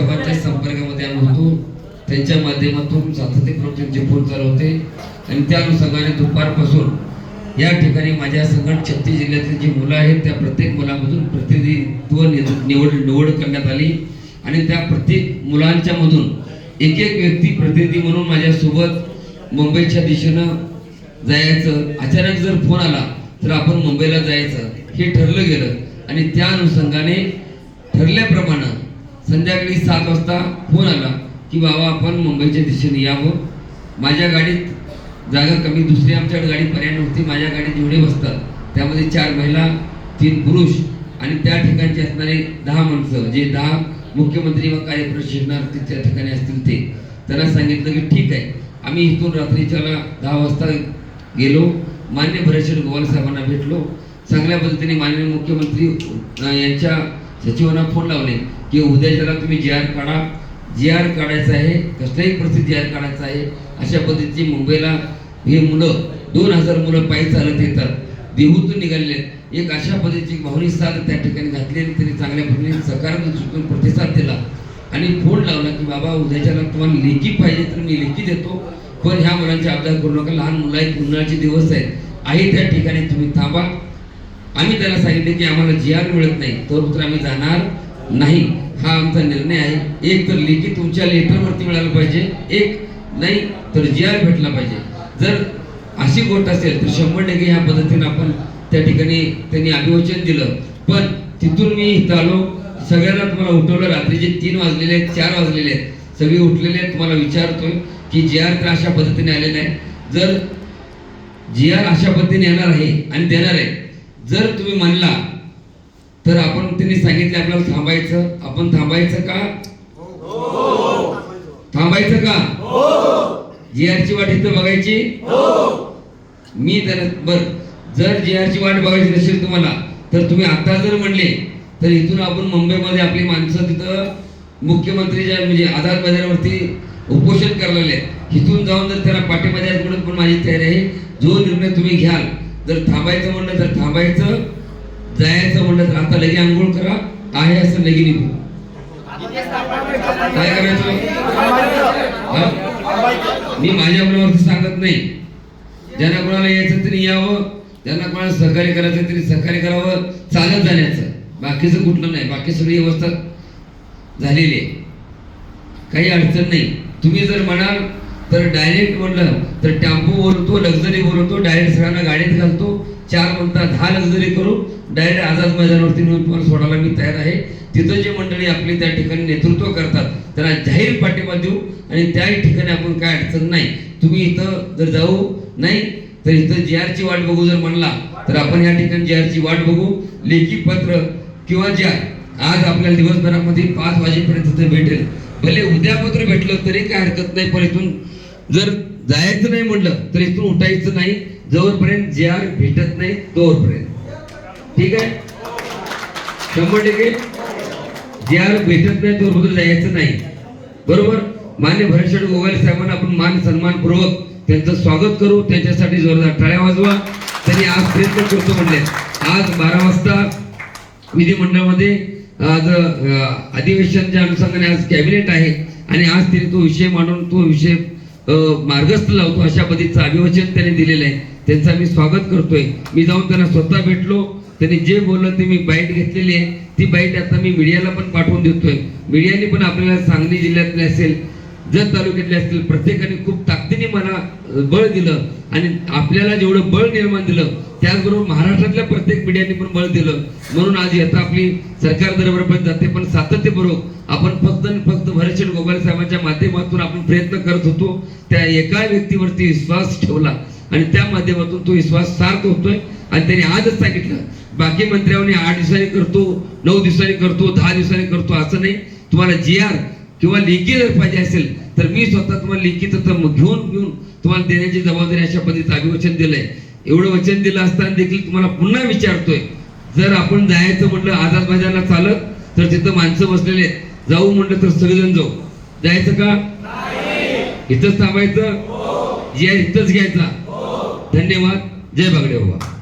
साहेबांच्या संपर्कामध्ये आम्ही होतो. त्यांच्या माध्यमातून सातत्य त्यांचे फोन चालवते. आणि त्या अनुषंगाने दुपारपासून या ठिकाणी माझ्या संघट छत्तीस जिल्ह्यातील जी मुलं आहेत त्या प्रत्येक मुलामधून प्रतिनिधित्व निवड निवड करण्यात आली. आणि त्या प्रत्येक मुलांच्या मधून एक एक व्यक्ती प्रतिनिधी म्हणून माझ्यासोबत मुंबईच्या दिशेनं जायचं. अचानक जर फोन आला तर आपण मुंबईला जायचं. हे ठरलं गेलं. आणि त्या अनुषंगाने संध्याकाळी सात वाजता फोन आला की बाबा आपण मुंबईच्या दिशेने यावं. माझ्या गाडीत जागा कमी दुसरी आमच्याकडे गाडी पर्याय नव्हती. माझ्या गाडीत जेवढे बसतात. त्यामध्ये चार महिला तीन पुरुष आणि त्या ठिकाणचे असणारे दहा माणसं जे दहा मुख्यमंत्री व कार्यप्रशिक्षणार्थी त्या ठिकाणी असतील ते. त्यांना सांगितलं की ठीक आहे. आम्ही इथून रात्रीच्याला दहा वाजता गेलो. मान्य भरेश्वर गोवाल साहेबांना भेटलो. चांगल्या पद्धतीने माननीय मुख्यमंत्री यांच्या सचिवांना फोन लावले की उद्या त्याला तुम्ही जी आर काढा. जी आर काढायचं आहे कसल्याही परिस्थितीत जी आर काढायचं आहे अशा पद्धतीची मुंबईला हे मुलं दोन हजार मुलं पायी चालत येतात. देहूतून निघालेले आहेत. एक अशा पद्धतीची भावनिक साथ त्या ठिकाणी घातली त्यांनी चांगल्या पद्धतीने सकारात्मक दृष्टीतून प्रतिसाद दिला. आणि फोन लावला की बाबा उद्याच्याला तुम्हाला लेखी पाहिजे तर मी लेखी देतो. पण ह्या मुलांचे अभ्यास करू नका. लहान मुलं आहेत उन्हाळ्याचे दिवस आहेत. आहे त्या ठिकाणी तुम्ही थांबा. आम्ही त्याला सांगितले की आम्हाला जी आर मिळत नाही तर आम्ही जाणार नाही. हा आमचा निर्णय आहे. एक तर लेखी तुमच्या लेटरवरती मिळालं पाहिजे एक नाही तर जी आर भेटला पाहिजे. जर अशी गोष्ट असेल तर शंभर टक्के ह्या पद्धतीने आपण त्या ठिकाणी त्यांनी अभिवचन दिलं. पण तिथून मी इथं आलो सगळ्यांना तुम्हाला उठवलं रात्रीचे तीन वाजलेले आहेत चार वाजलेले आहेत सगळे उठलेले आहेत तुम्हाला विचारतोय की जी आर तर अशा पद्धतीने आलेला आहे. जर जी आर अशा पद्धतीने येणार आहे आणि देणार आहे जर तुम्ही म्हणला तर आपण त्यांनी सांगितले आपल्याला थांबायचं. आपण थांबायचं का? थांबायचं का? जी ची वाट इथं बघायची? मी त्याला बर. जर जी आरची वाट बघायची नसेल तुम्हाला तर तुम्ही आता जर म्हणले तर इथून आपण मुंबईमध्ये आपली माणसं तिथं मुख्यमंत्रीच्या म्हणजे आधार बाजारावरती उपोषण करायला आहेत. इथून जाऊन जर त्याला पाठिंबा द्यायचं म्हणून पण माझी तयारी आहे. जो निर्णय तुम्ही घ्याल जर थांबायचं म्हणलं तर थांबायचं जायचं म्हणलं तर आता लगे आंघोळ करा आहे असं लगे निघू. काय करायचं? मी माझ्या मनावरती सांगत नाही. ज्यांना कोणाला यायचं तरी यावं ज्यांना कोणाला सहकार्य करायचं तरी सहकार्य करावं चालत जाण्याचं. बाकीचं कुठलं नाही बाकी सगळी व्यवस्था झालेली आहे. काही अडचण नाही. तुम्ही जर म्हणाल तर डायरेक्ट म्हणलं तर टेम्पो बोलतो लक्झरी बोलवतो डायरेक्ट सगळ्यांना गाडीत घालतो. चार म्हणता दहा लक्झरी करू. डायरेक्ट आझाद मैदानावरती नेऊन तुम्हाला सोडायला मी तयार आहे. तिथं जे मंडळी आपली त्या ठिकाणी नेतृत्व करतात त्यांना जाहीर पाठिंबा देऊ आणि त्याही ठिकाणी आपण काय अडचण नाही. तुम्ही इथं जर जाऊ नाही तर इथं जे ची वाट बघू जर म्हणला तर आपण या ठिकाणी जे ची वाट बघू. लेखी पत्र किंवा ज्या आज आपल्याला दिवसभरामध्ये पाच वाजेपर्यंत भेटेल. भले उद्या पत्र भेटलं तरी काय हरकत नाही पण इथून जर जायचं नाही म्हटलं तर इथून उठायचं नाही. जवळपर्यंत जे आर भेटत नाही तोवरपर्यंत ठीक आहे? शंभर टक्के. जे आर भेटत नाही तोपर्यंत जायचं नाही. बरोबर? मान्य भरतशेठ गोगाले साहेबांना आपण मान सन्मानपूर्वक त्यांचं स्वागत करू. त्यांच्यासाठी जोरदार टाळ्या वाजवा. त्यांनी आज प्रयत्न करतो म्हणले. आज बारा वाजता विधिमंडळामध्ये आज अधिवेशनच्या अनुषंगाने आज कॅबिनेट आहे आणि आज त्यांनी तो विषय मांडून तो विषय मार्गस्थ लावतो अशा पद्धतीचं अभिवचन त्यांनी दिलेलं आहे. त्यांचं मी स्वागत करतोय. मी जाऊन त्यांना स्वतः भेटलो. त्यांनी जे बोललं ते मी बाईट घेतलेली आहे. ती बाईट आता मी मीडियाला पण पाठवून देतोय. मीडियाने पण आपल्याला सांगली जिल्ह्यातले असेल जत तालुक्यातले असतील प्रत्येकाने खूप ताकदीने मला बळ दिलं आणि आपल्याला जेवढं बळ निर्माण दिलं त्याचबरोबर महाराष्ट्रातल्या प्रत्येक मीडियाने पण बळ दिलं. म्हणून आज येतं आपली सरकार दरबारपर्यंत जाते पण सातत्यपूर्वक आपण फक्त आणि फक्त भरतशेठ गोगाले साहेबांच्या माध्यमातून आपण प्रयत्न करत होतो. त्या एका व्यक्तीवरती विश्वास ठेवला आणि त्या माध्यमातून तो विश्वास सार्थ होतोय आणि त्यांनी आजच सांगितलं बाकी मंत्र्यांनी आठ दिवसांनी करतो नऊ दिवसांनी करतो दहा दिवसांनी करतो असं नाही. तुम्हाला जी आर किंवा लेखी जर पाहिजे असेल तर मी स्वतः तुम्हाला लेखी तर घेऊन घेऊन तुम्हाला देण्याची जबाबदारी अशा पद्धतीचं अभिवचन दिलंय. एवढं वचन दिलं असताना देखील तुम्हाला पुन्हा विचारतोय. जर आपण जायचं म्हटलं आझाद मैदानाला चालत तर तिथं माणसं बसलेले आहेत. जाऊ म्हटलं तर सगळेजण जाऊ. जायचं का? इथंच थांबायचं? जे इथंच घ्यायचा. धन्यवाद. जय बागडे बाबा.